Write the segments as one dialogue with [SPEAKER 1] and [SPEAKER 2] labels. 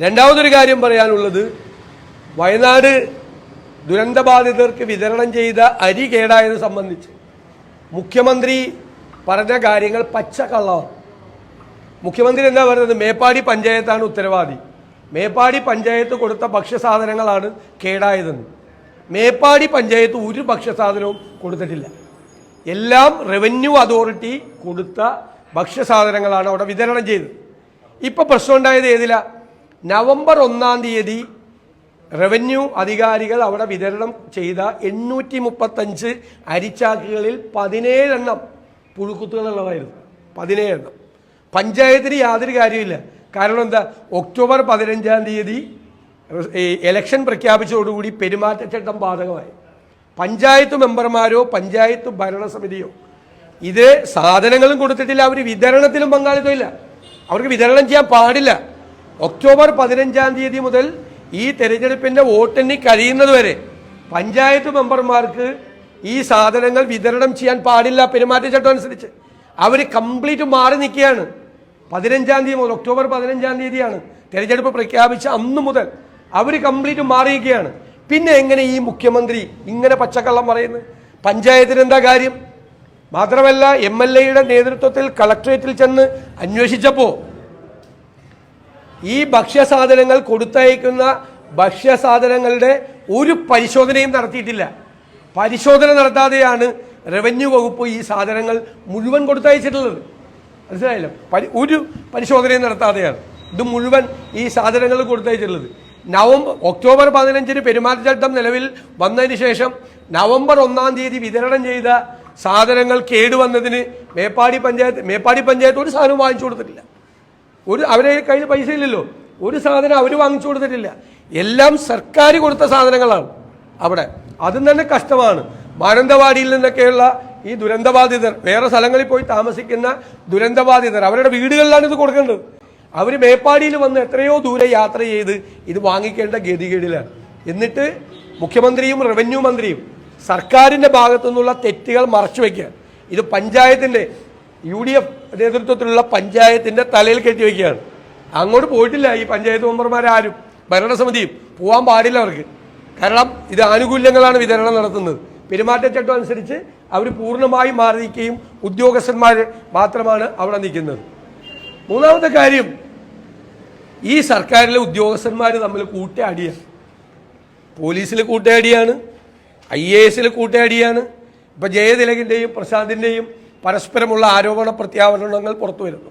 [SPEAKER 1] രണ്ടാമതൊരു കാര്യം പറയാനുള്ളത് വയനാട് ദുരന്തബാധിതർക്ക് വിതരണം ചെയ്ത അരി കേടായത് സംബന്ധിച്ച്. മുഖ്യമന്ത്രി പറഞ്ഞ കാര്യങ്ങൾ പച്ചക്കള്ളമാണ് മുഖ്യമന്ത്രി എന്താ പറയുന്നത് മേപ്പാടി പഞ്ചായത്താണ് ഉത്തരവാദി. മേപ്പാടി പഞ്ചായത്ത് കൊടുത്ത ഭക്ഷ്യസാധനങ്ങളാണ് കേടായതെന്ന്. മേപ്പാടി പഞ്ചായത്ത് ഒരു ഭക്ഷ്യസാധനവും കൊടുത്തിട്ടില്ല. എല്ലാം റവന്യൂ അതോറിറ്റി കൊടുത്ത ഭക്ഷ്യസാധനങ്ങളാണ് അവിടെ വിതരണം ചെയ്തത്. ഇപ്പോൾ പ്രശ്നം ഉണ്ടായത് ഏതില? നവംബർ ഒന്നാം തീയതി റവന്യൂ അധികാരികൾ അവിടെ വിതരണം ചെയ്ത എണ്ണൂറ്റി മുപ്പത്തഞ്ച് അരിച്ചാക്കുകളിൽ പതിനേഴെണ്ണം പുഴുക്കുത്തുകളുള്ളതായിരുന്നു. പതിനേഴെണ്ണം. പഞ്ചായത്തിന് യാതൊരു കാര്യമില്ല കാരണം എന്താ? ഒക്ടോബർ പതിനഞ്ചാം തീയതി എലക്ഷൻ പ്രഖ്യാപിച്ചതോടുകൂടി പെരുമാറ്റച്ചട്ടം ബാധകമായി. പഞ്ചായത്ത് മെമ്പർമാരോ പഞ്ചായത്ത് ഭരണസമിതിയോ ഇത് സാധനങ്ങളും കൊടുത്തിട്ടില്ല. അവർ വിതരണത്തിലും പങ്കാളിത്തമില്ല. അവർക്ക് വിതരണം ചെയ്യാൻ പാടില്ല. ഒക്ടോബർ പതിനഞ്ചാം തീയതി മുതൽ ഈ തെരഞ്ഞെടുപ്പിന്റെ വോട്ടെണ്ണി കഴിയുന്നത് വരെ പഞ്ചായത്ത് മെമ്പർമാർക്ക് ഈ സാധനങ്ങൾ വിതരണം ചെയ്യാൻ പാടില്ല പെരുമാറ്റച്ചട്ടം അനുസരിച്ച്. അവർ കംപ്ലീറ്റ് മാറി നിൽക്കുകയാണ്. പതിനഞ്ചാം തീയതി മുതൽ ഒക്ടോബർ പതിനഞ്ചാം തീയതിയാണ് തെരഞ്ഞെടുപ്പ് പ്രഖ്യാപിച്ച അന്ന് മുതൽ അവർ കംപ്ലീറ്റ് മാറിയിരിക്കുകയാണ്. പിന്നെ എങ്ങനെ ഈ മുഖ്യമന്ത്രി ഇങ്ങനെ പച്ചക്കള്ളം പറയുന്നത് പഞ്ചായത്തിന് എന്താ കാര്യം? മാത്രമല്ല എം എൽ എയുടെ നേതൃത്വത്തിൽ കളക്ട്രേറ്റിൽ ചെന്ന് അന്വേഷിച്ചപ്പോൾ ഈ ഭക്ഷ്യസാധനങ്ങൾ കൊടുത്തയക്കുന്ന ഭക്ഷ്യസാധനങ്ങളുടെ ഒരു പരിശോധനയും നടത്തിയിട്ടില്ല. പരിശോധന നടത്താതെയാണ് റവന്യൂ വകുപ്പ് ഈ സാധനങ്ങൾ മുഴുവൻ കൊടുത്തയച്ചിട്ടുള്ളത്. മനസ്സിലായില്ല? പരി ഒരു പരിശോധനയും നടത്താതെയാണ്. ഇത് മുഴുവൻ ഈ സാധനങ്ങൾ കൊടുത്തയച്ചിട്ടുള്ളത്. നവംബർ ഒക്ടോബർ പതിനഞ്ചിന് പെരുമാറ്റച്ചട്ടം നിലവിൽ വന്നതിന് ശേഷം നവംബർ ഒന്നാം തീയതി വിതരണം ചെയ്ത സാധനങ്ങൾ കേടുവന്നതിന് മേപ്പാടി പഞ്ചായത്ത് മേപ്പാടി പഞ്ചായത്ത് ഒരു സാധനം വാങ്ങിച്ചു കൊടുത്തിട്ടില്ല. ഒരു അവരെ കയ്യിൽ പൈസ ഇല്ലല്ലോ. ഒരു സാധനം അവർ വാങ്ങിച്ചു കൊടുത്തിട്ടില്ല. എല്ലാം സർക്കാർ കൊടുത്ത സാധനങ്ങളാണ് അവിടെ. അതും തന്നെ കഷ്ടമാണ്. മാനന്തവാടിയിൽ നിന്നൊക്കെയുള്ള ഈ ദുരന്തബാധിതർ വേറെ സ്ഥലങ്ങളിൽ പോയി താമസിക്കുന്ന ദുരന്തബാധിതർ അവരുടെ വീടുകളിലാണ് ഇത് കൊടുക്കേണ്ടത്. അവർ മേപ്പാടിയിൽ വന്ന് എത്രയോ ദൂരെ യാത്ര ചെയ്ത് ഇത് വാങ്ങിക്കേണ്ട ഗതികേടിലാണ്. എന്നിട്ട് മുഖ്യമന്ത്രിയും റവന്യൂ മന്ത്രിയും സർക്കാരിന്റെ ഭാഗത്തു നിന്നുള്ള തെറ്റുകൾ മറച്ചു വയ്ക്കുക ഇത് പഞ്ചായത്തിന്റെ യു ഡി എഫ് നേതൃത്വത്തിലുള്ള പഞ്ചായത്തിന്റെ തലയിൽ കെട്ടിവെക്കുകയാണ് അങ്ങോട്ട് പോയിട്ടില്ല ഈ പഞ്ചായത്ത് മെമ്പർമാരാരും. ഭരണസമിതിയും പോകാൻ പാടില്ല അവർക്ക്. കാരണം ഇത് ആനുകൂല്യങ്ങളാണ് വിതരണം നടത്തുന്നത്. പെരുമാറ്റച്ചട്ടം അനുസരിച്ച് അവർ പൂർണമായും മാറി നിൽക്കുകയും ഉദ്യോഗസ്ഥന്മാർ മാത്രമാണ് അവിടെ നിൽക്കുന്നത്. മൂന്നാമത്തെ കാര്യം ഈ സർക്കാരിലെ ഉദ്യോഗസ്ഥന്മാർ തമ്മിൽ കൂട്ടയടിയാണ് പോലീസിൽ കൂട്ടയടിയാണ് ഐ എ എസിൽ കൂട്ടയടിയാണ് ഇപ്പം ജയതിലകിന്റെയും പ്രശാന്തിന്റെയും പരസ്പരമുള്ള ആരോപണ പ്രത്യാരോപണങ്ങൾ പുറത്തു വരുന്നു.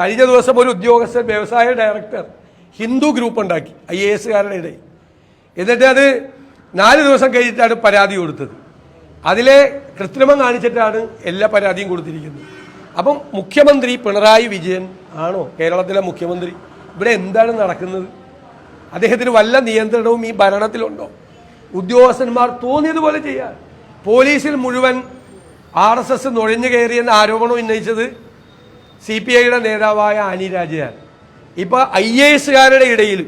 [SPEAKER 1] കഴിഞ്ഞ ദിവസം ഒരു ഉദ്യോഗസ്ഥൻ വ്യവസായ ഡയറക്ടർ ഹിന്ദു ഗ്രൂപ്പ് ഉണ്ടാക്കി ഐ എ എസുകാരുടെ ഇടയിൽ. എന്നിട്ട് അത് നാല് ദിവസം കഴിഞ്ഞിട്ടാണ് പരാതി കൊടുത്തത്. അതിലെ കൃത്രിമം കാണിച്ചിട്ടാണ് എല്ലാ പരാതിയും കൊടുത്തിരിക്കുന്നത്. അപ്പം മുഖ്യമന്ത്രി പിണറായി വിജയൻ ആണോ കേരളത്തിലെ മുഖ്യമന്ത്രി? ഇവിടെ എന്താണ് നടക്കുന്നത്? അദ്ദേഹത്തിന് വല്ല നിയന്ത്രണവും ഈ ഭരണത്തിലുണ്ടോ? ഉദ്യോഗസ്ഥന്മാർ തോന്നിയതുപോലെ ചെയ്യാൻ. പോലീസിൽ മുഴുവൻ ആർ എസ് എസ് നുഴഞ്ഞു കയറിയെന്ന ആരോപണം ഉന്നയിച്ചത് സി പി ഐയുടെ നേതാവായ ആനി രാജയാണ് ഇപ്പോൾ ഐ എ എസുകാരുടെ ഇടയിൽ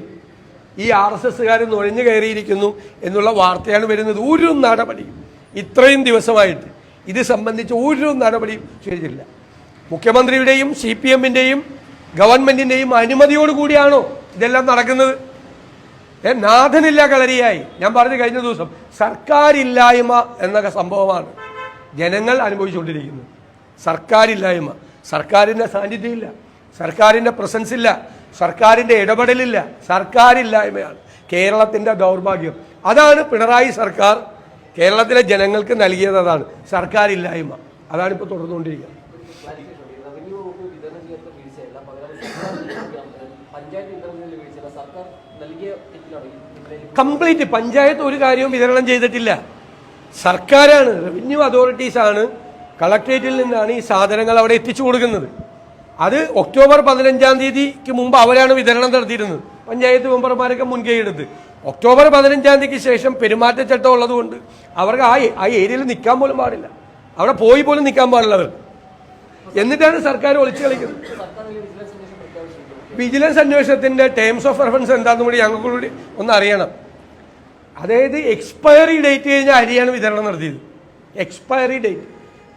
[SPEAKER 1] ഈ ആർ എസ് എസുകാർ നുഴഞ്ഞു കയറിയിരിക്കുന്നു എന്നുള്ള വാർത്തയാണ് വരുന്നത്. ഒരു നടപടിയും ഇത്രയും ദിവസമായിട്ട് ഇത് സംബന്ധിച്ച് ഒരു നടപടിയും ചെയ്തിട്ടില്ല. മുഖ്യമന്ത്രിയുടെയും സി പി എമ്മിന്റെയും ഗവൺമെന്റിന്റെയും അനുമതിയോടുകൂടിയാണോ ഇതെല്ലാം നടക്കുന്നത്? ഏ നാഥനില്ല കളരിയായി. ഞാൻ പറഞ്ഞു കഴിഞ്ഞ ദിവസം സർക്കാരില്ലായ്മ എന്ന സംഭവമാണ്. ജനങ്ങൾ അനുഭവിച്ചുകൊണ്ടിരിക്കുന്നത് സർക്കാരില്ലായ്മ. സർക്കാരിന്റെ സാന്നിധ്യമില്ല. സർക്കാരിന്റെ പ്രസൻസ് ഇല്ല സർക്കാരിന്റെ ഇടപെടലില്ല. സർക്കാരില്ലായ്മയാണ്. കേരളത്തിന്റെ ദൗർഭാഗ്യം. അതാണ് പിണറായി സർക്കാർ കേരളത്തിലെ ജനങ്ങൾക്ക് നൽകിയത്. അതാണ് സർക്കാരില്ലായ്മ. അതാണ് ഇപ്പോൾ തുടർന്നുകൊണ്ടിരിക്കുന്നത്. കംപ്ലീറ്റ് പഞ്ചായത്ത് ഒരു കാര്യവും വിതരണം ചെയ്തിട്ടില്ല. സർക്കാരാണ് റവന്യൂ അതോറിറ്റീസ് ആണ് കളക്ട്രേറ്റിൽ നിന്നാണ് ഈ സാധനങ്ങൾ അവിടെ എത്തിച്ചു കൊടുക്കുന്നത്. അത് ഒക്ടോബർ പതിനഞ്ചാം തീയതിക്ക് മുമ്പ് അവരാണ് വിതരണം നടത്തിയിരുന്നത്. പഞ്ചായത്ത് മെമ്പർമാരൊക്കെ മുൻകൈയെടുത്ത് ഒക്ടോബർ പതിനഞ്ചാം തീയതിക്ക് ശേഷം പെരുമാറ്റച്ചട്ടം ഉള്ളതുകൊണ്ട് അവർക്ക് ആ ആ ഏരിയയിൽ നിൽക്കാൻ പോലും പാടില്ല. അവിടെ പോയി പോലും നിൽക്കാൻ പാടില്ല അവർ എന്നിട്ടാണ് സർക്കാർ ഒളിച്ചു കളിക്കുന്നത്.
[SPEAKER 2] വിജിലൻസ്
[SPEAKER 1] വിജിലൻസ് അന്വേഷണത്തിന്റെ ടേംസ് ഓഫ് റെഫറൻസ് എന്താണെന്ന് കൂടി ഞങ്ങൾക്ക് കൂടി ഒന്ന് അറിയണം. അതായത് എക്സ്പയറി ഡേറ്റ് കഴിഞ്ഞ അരിയാണ് വിതരണം നടത്തിയത്. എക്സ്പയറി ഡേറ്റ്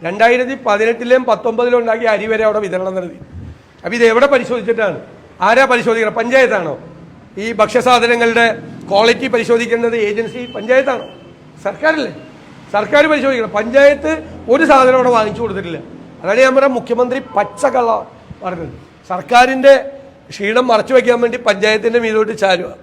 [SPEAKER 1] രണ്ടായിരത്തി പതിനെട്ടിലെയും പത്തൊമ്പതിലും ഉണ്ടാക്കിയ അരി വരെ അവിടെ വിതരണം നടത്തി. അപ്പോൾ ഇത് എവിടെ പരിശോധിച്ചിട്ടാണ്? ആരാ പരിശോധിക്കണം പഞ്ചായത്താണോ? ഈ ഭക്ഷ്യസാധനങ്ങളുടെ ക്വാളിറ്റി പരിശോധിക്കേണ്ടത് ഏജൻസി പഞ്ചായത്താണോ? സർക്കാരല്ലേ? സർക്കാർ പരിശോധിക്കണം. പഞ്ചായത്ത് ഒരു സാധനം അവിടെ വാങ്ങിച്ചു കൊടുത്തിട്ടില്ല. അതാണ് ഞാൻ പറയാം മുഖ്യമന്ത്രി പച്ചക്കള്ള പറഞ്ഞത്. സർക്കാരിന്റെ ക്ഷീണം മറച്ചു വയ്ക്കാൻ വേണ്ടി പഞ്ചായത്തിന്റെ മീതോട്ട് ചാരുക.